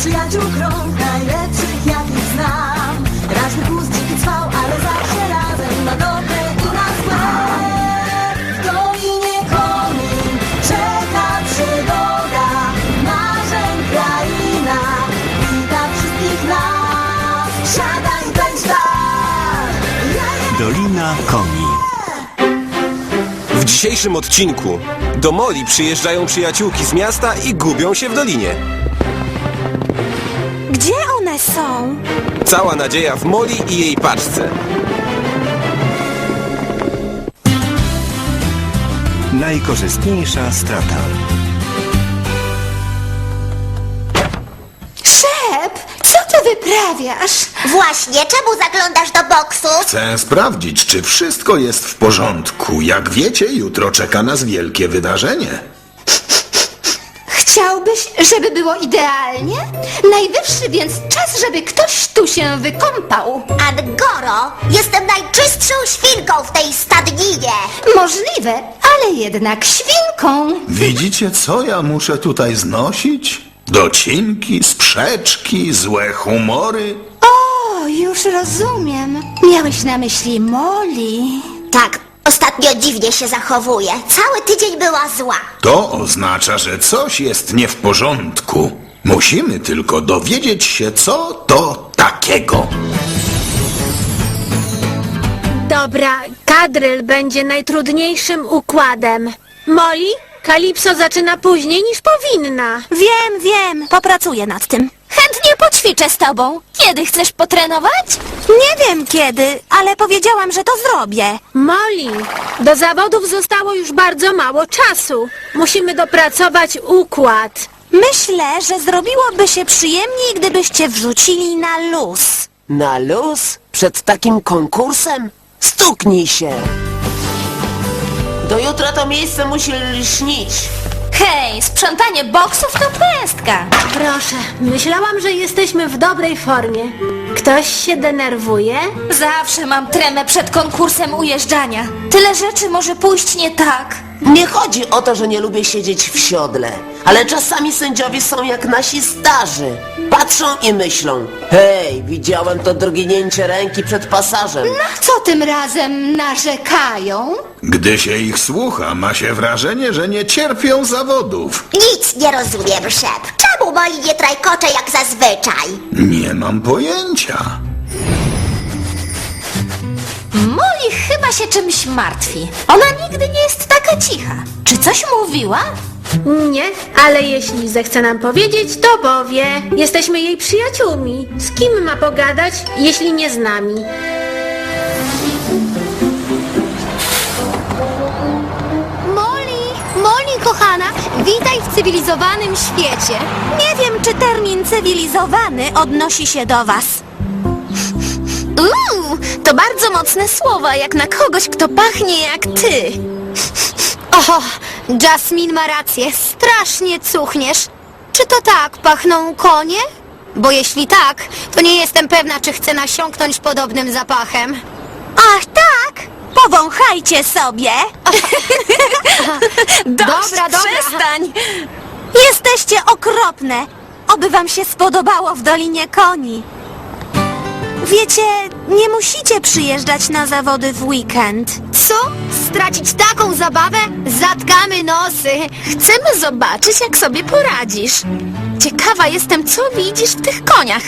przyjaciół krąg najlepszych jakich znam Każdy kłus dziki trwał, ale zawsze razem na dobre i na złe W Dolinie Konin czeka przygoda Marzeń kraina wita wszystkich nas Siadaj, bądź tak yeah. Dolina Koni. W dzisiejszym odcinku do Moli przyjeżdżają przyjaciółki z miasta i gubią się w dolinie. Są? Cała nadzieja w Moli i jej paczce. Najkorzystniejsza strata. Szep, co ty wyprawiasz? Właśnie, czemu zaglądasz do boksu? Chcę sprawdzić, czy wszystko jest w porządku. Jak wiecie, jutro czeka nas wielkie wydarzenie. Chciałbyś, żeby było idealnie? Najwyższy więc czas, żeby ktoś tu się wykąpał. Angoro, jestem najczystszą świnką w tej stadninie. Możliwe, ale jednak świnką. Widzicie, co ja muszę tutaj znosić? Docinki, sprzeczki, złe humory. O, już rozumiem. Miałeś na myśli Molly. Tak, ostatnio dziwnie się zachowuje. Cały tydzień była zła. To oznacza, że coś jest nie w porządku. Musimy tylko dowiedzieć się, co to takiego. Dobra, kadryl będzie najtrudniejszym układem. Molly, Kalipso zaczyna później niż powinna. Wiem, wiem, popracuję nad tym. Chętnie poćwiczę z tobą. Kiedy chcesz potrenować? Nie wiem kiedy, ale powiedziałam, że to zrobię. Molly, do zawodów zostało już bardzo mało czasu. Musimy dopracować układ. Myślę, że zrobiłoby się przyjemniej, gdybyście wrzucili na luz. Na luz? Przed takim konkursem? Stuknij się! Do jutra to miejsce musi lśnić. Hej, sprzątanie boksów to pestka. Proszę, myślałam, że jesteśmy w dobrej formie. Ktoś się denerwuje? Zawsze mam tremę przed konkursem ujeżdżania. Tyle rzeczy może pójść nie tak. Nie chodzi o to, że nie lubię siedzieć w siodle, ale czasami sędziowie są jak nasi starzy. Patrzą i myślą, hej, widziałem to drgnięcie ręki przed pasażem. Co tym razem narzekają? Gdy się ich słucha, ma się wrażenie, że nie cierpią zawodów. Nic nie rozumiem, szep. Czemu Molly nie trajkocze jak zazwyczaj? Nie mam pojęcia. Molly chyba się czymś martwi. Ona nigdy nie jest taka cicha. Czy coś mówiła? Nie, ale jeśli zechce nam powiedzieć, to powie. Jesteśmy jej przyjaciółmi. Z kim ma pogadać, jeśli nie z nami? Molly, Molly kochana, witaj w cywilizowanym świecie. Nie wiem, czy termin cywilizowany odnosi się do was. To bardzo mocne słowa, jak na kogoś, kto pachnie jak ty. O, Jasmine ma rację, strasznie cuchniesz. Czy to tak pachną konie? Bo jeśli tak, to nie jestem pewna, czy chcę nasiąknąć podobnym zapachem. Ach tak? Powąchajcie sobie. dobra, dobra. Przestań. Jesteście okropne. Oby wam się spodobało w Dolinie Koni. Wiecie, nie musicie przyjeżdżać na zawody w weekend. Co? Stracić taką zabawę? Zatkamy nosy. Chcemy zobaczyć, jak sobie poradzisz. Ciekawa jestem, co widzisz w tych koniach.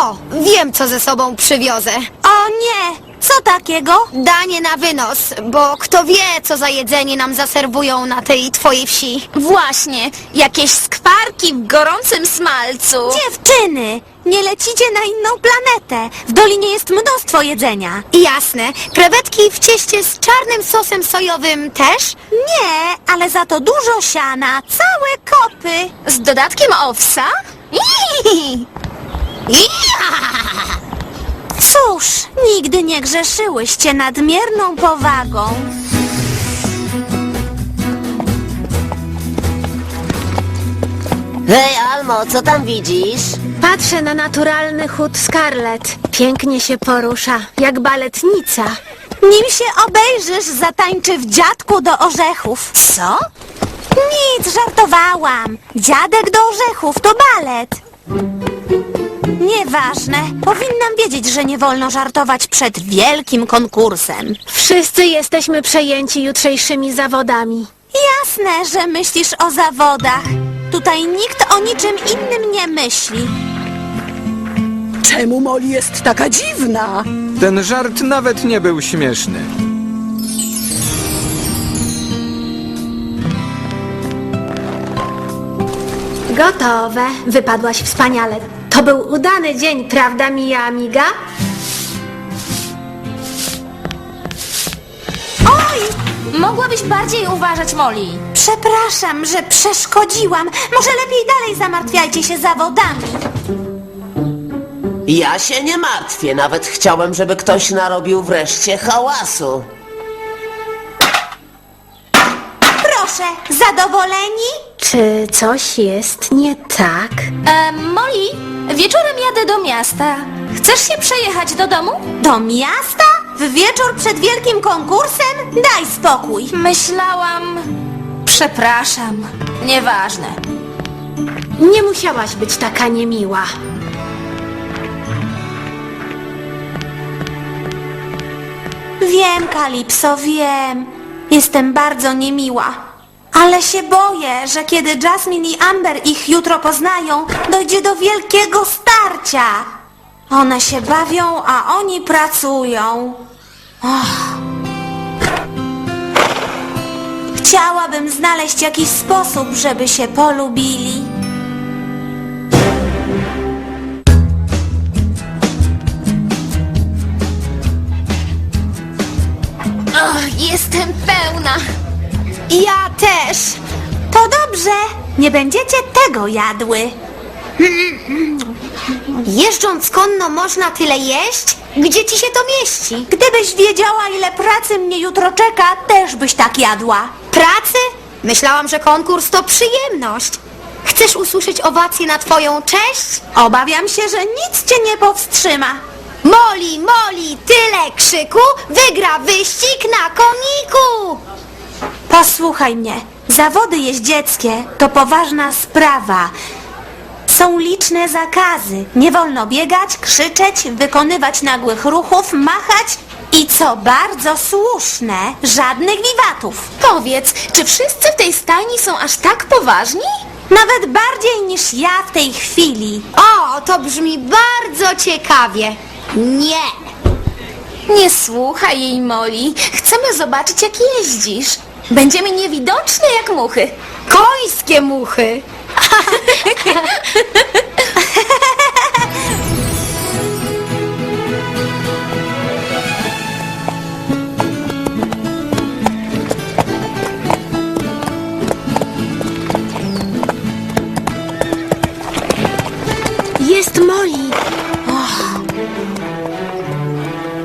O, wiem, co ze sobą przywiozę. O nie! Co takiego? Danie na wynos, bo kto wie, co za jedzenie nam zaserwują na tej twojej wsi. Właśnie, jakieś skwarki w gorącym smalcu. Dziewczyny, nie lecicie na inną planetę. W dolinie jest mnóstwo jedzenia. Jasne. Krewetki w cieście z czarnym sosem sojowym też? Nie, ale za to dużo siana, całe kopy. Z dodatkiem owsa? Cóż, nigdy nie grzeszyłyście nadmierną powagą. Hej, Almo, co tam widzisz? Patrzę na naturalny chód Scarlett. Pięknie się porusza, jak baletnica. Nim się obejrzysz, zatańczy w dziadku do orzechów. Co? Nic, żartowałam. Dziadek do orzechów to balet. Nieważne. Powinnam wiedzieć, że nie wolno żartować przed wielkim konkursem. Wszyscy jesteśmy przejęci jutrzejszymi zawodami. Jasne, że myślisz o zawodach. Tutaj nikt o niczym innym nie myśli. Czemu Molly jest taka dziwna? Ten żart nawet nie był śmieszny. Gotowe. Wypadłaś wspaniale. To był udany dzień, prawda, Mija Amiga? Oj! Mogłabyś bardziej uważać, Molly. Przepraszam, że przeszkodziłam. Może lepiej dalej zamartwiajcie się zawodami. Ja się nie martwię, nawet chciałem, żeby ktoś narobił wreszcie hałasu. Proszę, zadowoleni? Czy coś jest nie tak? E, Molly, wieczorem jadę do miasta. Chcesz się przejechać do domu? Do miasta? W wieczór przed wielkim konkursem? Daj spokój. Myślałam... Przepraszam. Nieważne. Nie musiałaś być taka niemiła. Wiem, Kalipso, wiem. Jestem bardzo niemiła. Ale się boję, że kiedy Jasmine i Amber ich jutro poznają, dojdzie do wielkiego starcia. One się bawią, a oni pracują. Och. Chciałabym znaleźć jakiś sposób, żeby się polubili. Och, jestem pełna. Ja też. To dobrze. Nie będziecie tego jadły. Jeżdżąc konno można tyle jeść? Gdzie ci się to mieści? Gdybyś wiedziała, ile pracy mnie jutro czeka, też byś tak jadła. Pracy? Myślałam, że konkurs to przyjemność. Chcesz usłyszeć owację na twoją cześć? Obawiam się, że nic cię nie powstrzyma. Moli, Moli, tyle krzyku, wygra wyścig na koniku! Posłuchaj mnie. Zawody jeździeckie to poważna sprawa. Są liczne zakazy. Nie wolno biegać, krzyczeć, wykonywać nagłych ruchów, machać i co bardzo słuszne, żadnych wiwatów. Powiedz, czy wszyscy w tej stajni są aż tak poważni? Nawet bardziej niż ja w tej chwili. O, to brzmi bardzo ciekawie. Nie. Nie słuchaj jej, Molly. Chcemy zobaczyć, jak jeździsz. Będziemy niewidoczni jak muchy. Końskie muchy. Jest Molly.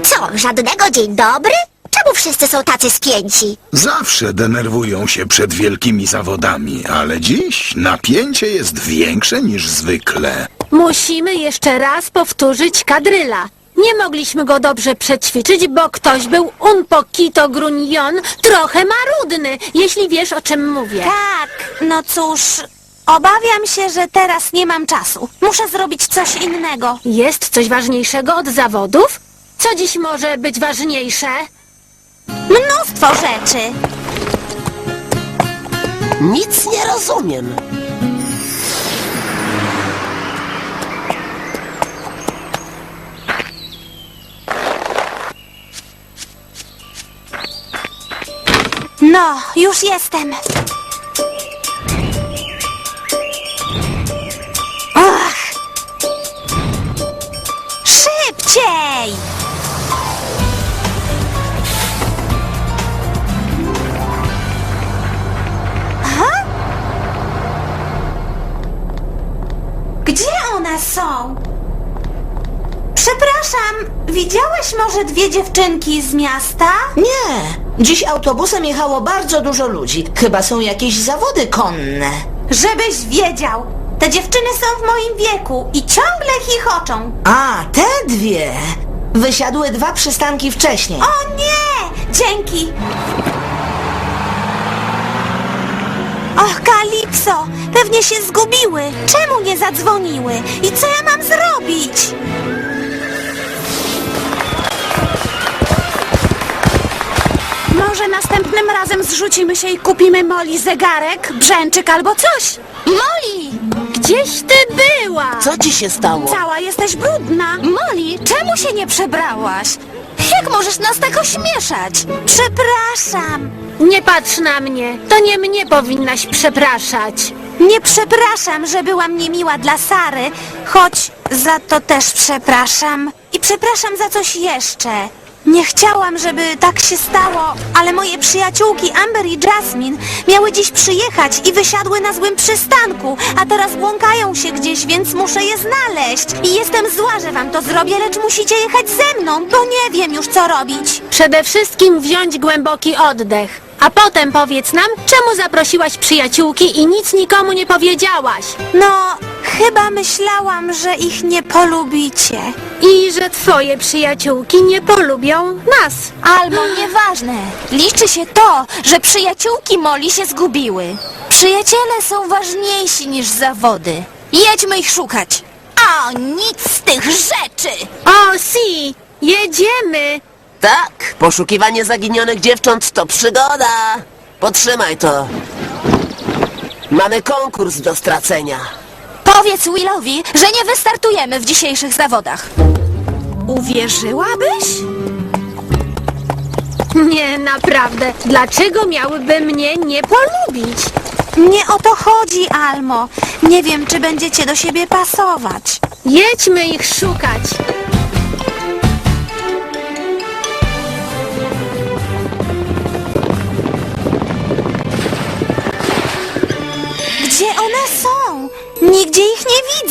Co, żadnego dzień dobry? Czemu wszyscy są tacy spięci? Zawsze denerwują się przed wielkimi zawodami, ale dziś napięcie jest większe niż zwykle. Musimy jeszcze raz powtórzyć kadryla. Nie mogliśmy go dobrze przećwiczyć, bo ktoś był un poquito grunion, trochę marudny, jeśli wiesz o czym mówię. Tak, no cóż, obawiam się, że teraz nie mam czasu. Muszę zrobić coś innego. Jest coś ważniejszego od zawodów? Co dziś może być ważniejsze? Mnóstwo rzeczy. Nic nie rozumiem. No, już jestem. Może dwie dziewczynki z miasta? Nie. Dziś autobusem jechało bardzo dużo ludzi. Chyba są jakieś zawody konne. Żebyś wiedział, te dziewczyny są w moim wieku i ciągle chichoczą. A, te dwie. Wysiadły dwa przystanki wcześniej. O nie! Dzięki! Och, Kalipso, Pewnie się zgubiły. Czemu nie zadzwoniły? I co ja mam zrobić? Może następnym razem zrzucimy się i kupimy Moli zegarek, brzęczyk albo coś. Molly! Gdzieś ty była? Co ci się stało? Cała jesteś brudna. Molly, czemu się nie przebrałaś? Jak możesz nas tak ośmieszać? Przepraszam. Nie patrz na mnie. To nie mnie powinnaś przepraszać. Nie przepraszam, że byłam niemiła dla Sary, choć za to też przepraszam. I przepraszam za coś jeszcze. Nie chciałam, żeby tak się stało, ale moje przyjaciółki Amber i Jasmine miały dziś przyjechać i wysiadły na złym przystanku, a teraz błąkają się gdzieś, więc muszę je znaleźć. I jestem zła, że wam to zrobię, lecz musicie jechać ze mną, bo nie wiem już co robić. Przede wszystkim wziąć głęboki oddech. A potem powiedz nam, czemu zaprosiłaś przyjaciółki i nic nikomu nie powiedziałaś. No, chyba myślałam, że ich nie polubicie. I że twoje przyjaciółki nie polubią nas. Albo nieważne. Liczy się to, że przyjaciółki Molly się zgubiły. Przyjaciele są ważniejsi niż zawody. Jedźmy ich szukać. A nic z tych rzeczy! O, si! Jedziemy! Tak, poszukiwanie zaginionych dziewcząt to przygoda. Potrzymaj to. Mamy konkurs do stracenia. Powiedz Willowi, że nie wystartujemy w dzisiejszych zawodach. Uwierzyłabyś? Nie, naprawdę. Dlaczego miałyby mnie nie polubić? Nie o to chodzi, Almo. Nie wiem, czy będziecie do siebie pasować. Jedźmy ich szukać.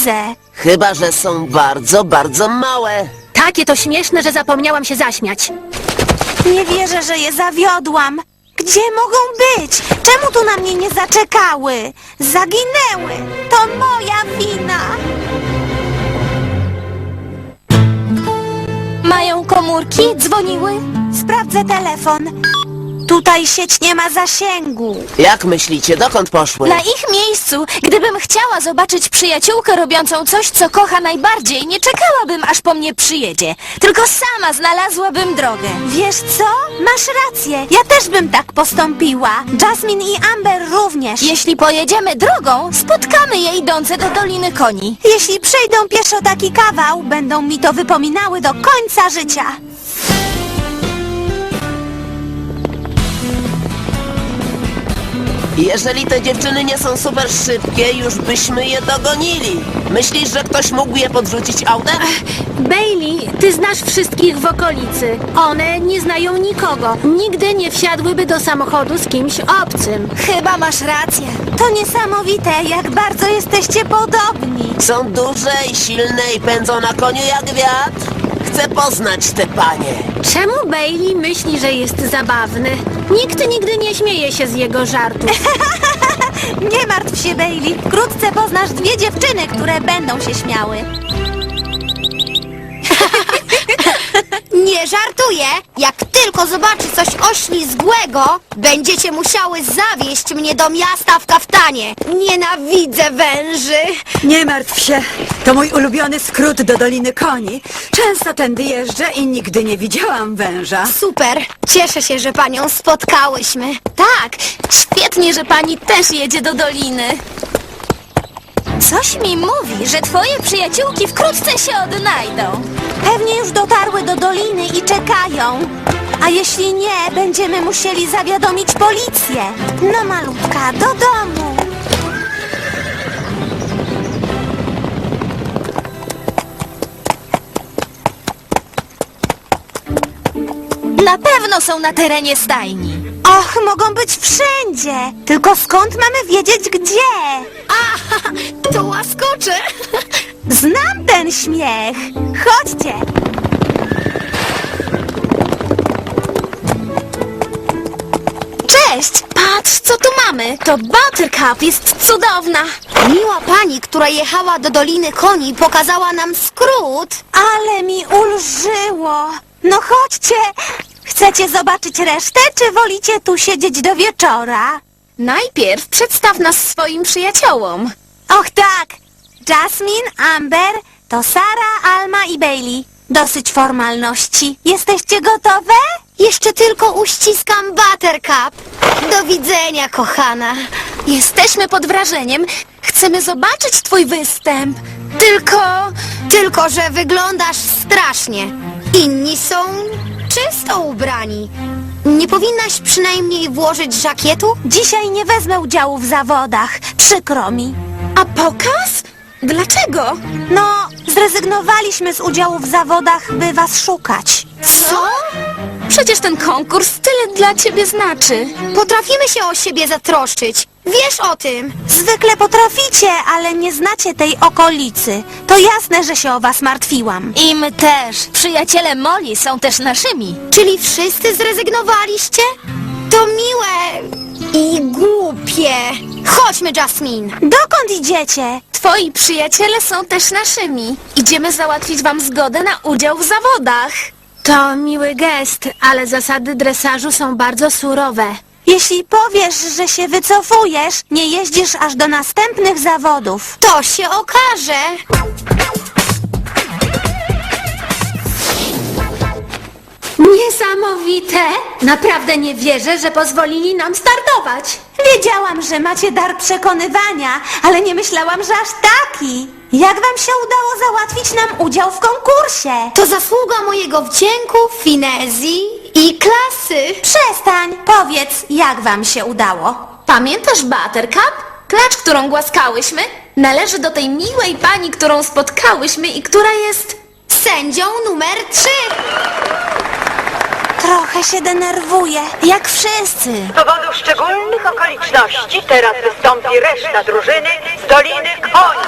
Widzę. Chyba, że są bardzo, bardzo małe. Takie to śmieszne, że zapomniałam się zaśmiać. Nie wierzę, że je zawiodłam. Gdzie mogą być? Czemu tu na mnie nie zaczekały? Zaginęły. To moja wina. Mają komórki? Dzwoniły? Sprawdzę telefon. Tutaj sieć nie ma zasięgu. Jak myślicie, dokąd poszły? Na ich miejscu, gdybym chciała zobaczyć przyjaciółkę robiącą coś, co kocha najbardziej, nie czekałabym, aż po mnie przyjedzie. Tylko sama znalazłabym drogę. Wiesz co? Masz rację. Ja też bym tak postąpiła. Jasmine i Amber również. Jeśli pojedziemy drogą, spotkamy je idące do Doliny Koni. Jeśli przejdą pieszo taki kawał, będą mi to wypominały do końca życia. Jeżeli te dziewczyny nie są super szybkie, już byśmy je dogonili. Myślisz, że ktoś mógł je podrzucić autem? Bailey, ty znasz wszystkich w okolicy. One nie znają nikogo. Nigdy nie wsiadłyby do samochodu z kimś obcym. Chyba masz rację. To niesamowite, jak bardzo jesteście podobni. Są duże i silne i pędzą na koniu jak wiatr. Chcę poznać te panie. Czemu Bailey myśli, że jest zabawny? Nikt nigdy nie śmieje się z jego żartów. Nie martw się, Bailey. Wkrótce poznasz dwie dziewczyny, które będą się śmiały. Nie żartuję! Jak tylko zobaczy coś oślizgłego, będziecie musiały zawieźć mnie do miasta w kaftanie. Nienawidzę węży! Nie martw się. To mój ulubiony skrót do Doliny Koni. Często tędy jeżdżę i nigdy nie widziałam węża. Super! Cieszę się, że panią spotkałyśmy. Tak, świetnie, że pani też jedzie do Doliny. Coś mi mówi, że twoje przyjaciółki wkrótce się odnajdą. Pewnie już dotarły do doliny i czekają. A jeśli nie, będziemy musieli zawiadomić policję. No malutka, do domu. Na pewno są na terenie stajni. Och, mogą być wszędzie. Tylko skąd mamy wiedzieć gdzie? To łaskocze! Znam ten śmiech. Chodźcie. Cześć! Patrz, co tu mamy! To Buttercup jest cudowna! Miła pani, która jechała do Doliny Koni, pokazała nam skrót. Ale mi ulżyło. No chodźcie. Chcecie zobaczyć resztę, czy wolicie tu siedzieć do wieczora? Najpierw przedstaw nas swoim przyjaciołom. Och tak! Jasmine, Amber, to Sara, Alma i Bailey. Dosyć formalności. Jesteście gotowe? Jeszcze tylko uściskam Buttercup. Do widzenia, kochana. Jesteśmy pod wrażeniem. Chcemy zobaczyć twój występ. Tylko... Tylko, że wyglądasz strasznie. Inni są czysto ubrani. Nie powinnaś przynajmniej włożyć żakietu? Dzisiaj nie wezmę udziału w zawodach. Przykro mi. A pokaz? Dlaczego? No, zrezygnowaliśmy z udziału w zawodach, by was szukać. Co? Przecież ten konkurs tyle dla ciebie znaczy. Potrafimy się o siebie zatroszczyć. Wiesz o tym. Zwykle potraficie, ale nie znacie tej okolicy. To jasne, że się o was martwiłam. I my też. Przyjaciele Molly są też naszymi. Czyli wszyscy zrezygnowaliście? To miłe i głupie. Chodźmy, Jasmine. Dokąd idziecie? Twoi przyjaciele są też naszymi. Idziemy załatwić wam zgodę na udział w zawodach. To miły gest, ale zasady dresażu są bardzo surowe. Jeśli powiesz, że się wycofujesz, nie jeździsz aż do następnych zawodów. To się okaże. Niesamowite! Naprawdę nie wierzę, że pozwolili nam startować. Wiedziałam, że macie dar przekonywania, ale nie myślałam, że aż taki. Jak wam się udało załatwić nam udział w konkursie? To zasługa mojego wdzięku, finezji i klasy. Przestań, powiedz, jak wam się udało. Pamiętasz Buttercup? Klacz, którą głaskałyśmy? Należy do tej miłej pani, którą spotkałyśmy i która jest... Sędzią numer 3. Trochę się denerwuję, jak wszyscy. Z powodu szczególnych okoliczności teraz wystąpi reszta drużyny z Doliny Koni.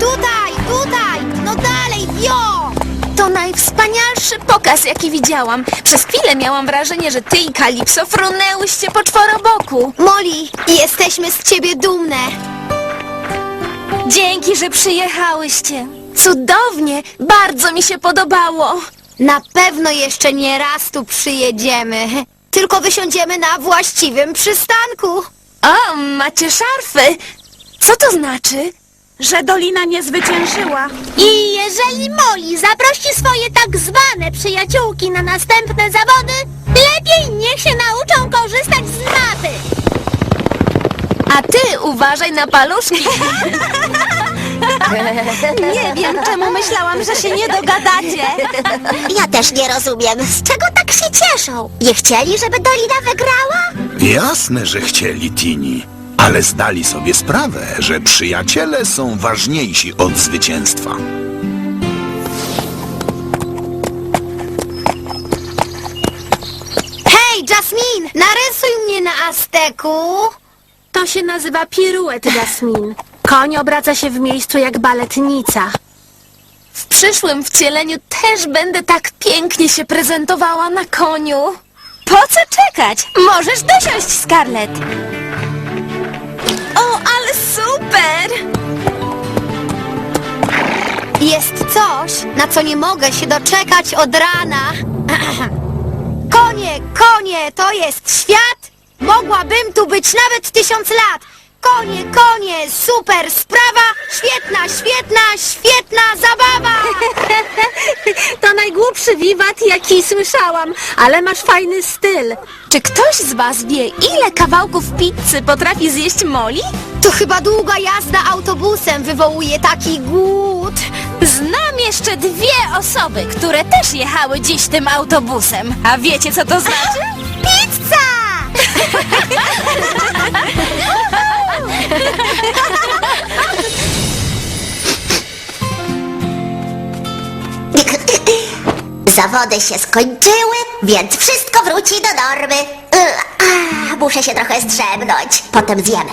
Tutaj, tutaj, no dalej, wio! To najwspanialszy pokaz, jaki widziałam. Przez chwilę miałam wrażenie, że ty i Kalipso frunęłyście po czworoboku. Molly, jesteśmy z ciebie dumne. Dzięki, że przyjechałyście. Cudownie, bardzo mi się podobało. Na pewno jeszcze nie raz tu przyjedziemy. Tylko wysiądziemy na właściwym przystanku. O, macie szarfy. Co to znaczy? Że Dolina nie zwyciężyła. I jeżeli Molly zaprosi swoje tak zwane przyjaciółki na następne zawody, lepiej niech się nauczą korzystać z uważaj na paluszki. Nie wiem, czemu myślałam, że się nie dogadacie. Ja też nie rozumiem, z czego tak się cieszą? Nie chcieli, żeby Dolina wygrała? Jasne, że chcieli Tini, ale zdali sobie sprawę, że przyjaciele są ważniejsi od zwycięstwa. Hej, Jasmine, narysuj mnie na Azteku. To się nazywa piruet, Jasmin. Koń obraca się w miejscu jak baletnica. W przyszłym wcieleniu też będę tak pięknie się prezentowała na koniu. Po co czekać? Możesz dosiąść, Scarlett. O, ale super! Jest coś, na co nie mogę się doczekać od rana. Konie, konie, to jest świat? Mogłabym tu być nawet tysiąc lat. Konie, konie, super sprawa, świetna, świetna, świetna zabawa. To najgłupszy wiwat, jaki słyszałam, ale masz fajny styl. Czy ktoś z was wie, ile kawałków pizzy potrafi zjeść Molly? To chyba długa jazda autobusem wywołuje taki głód. Znam jeszcze dwie osoby, które też jechały dziś tym autobusem. A wiecie, co to znaczy? Pizza! Zawody się skończyły, więc wszystko wróci do normy. Y, A, muszę się trochę zdrzemnąć, potem zjemy.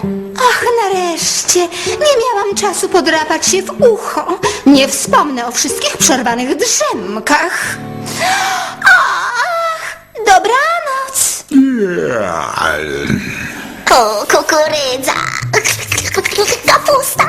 Ach, nareszcie! Nie miałam czasu podrapać się w ucho. Nie wspomnę o wszystkich przerwanych drzemkach. Ach, dobranoc! O, kukurydza. Kapusta.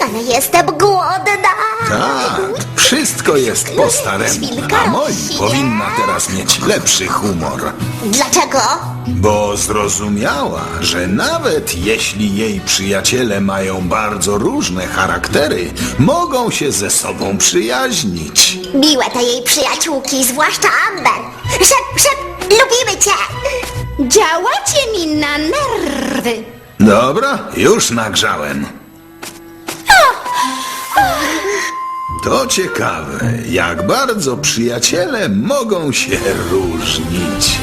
Ale jestem głodna. Tak, Wszystko jest po staremu, Świnka a rośnie. powinna teraz mieć lepszy humor. Dlaczego? Bo zrozumiała, że nawet jeśli jej przyjaciele mają bardzo różne charaktery, mogą się ze sobą przyjaźnić. Miłe te jej przyjaciółki, zwłaszcza Amber. Szep, szep, lubimy cię. Działacie mi na nerwy. Dobra, już nagrzałem. To ciekawe, jak bardzo przyjaciele mogą się różnić.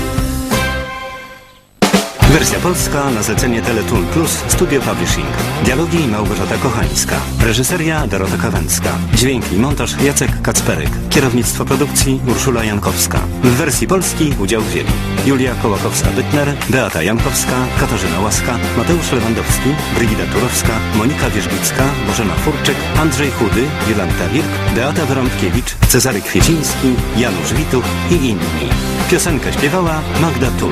Wersja polska na zlecenie Teletoon Plus Studio Publishing. Dialogi Małgorzata Kochańska. Reżyseria Dorota Kawęcka. Dźwięk i montaż Jacek Kacperek. Kierownictwo produkcji Urszula Jankowska. W wersji polskiej udział wzięli Julia Kołakowska-Bytner, Beata Jankowska, Katarzyna Łaska, Mateusz Lewandowski, Brygida Turowska, Monika Wierzbicka, Bożena Furczyk, Andrzej Chudy, Jolanta Wilk, Beata Wyrąbkiewicz, Cezary Kwieciński, Janusz Wituch i inni. Piosenkę śpiewała Magda Tul.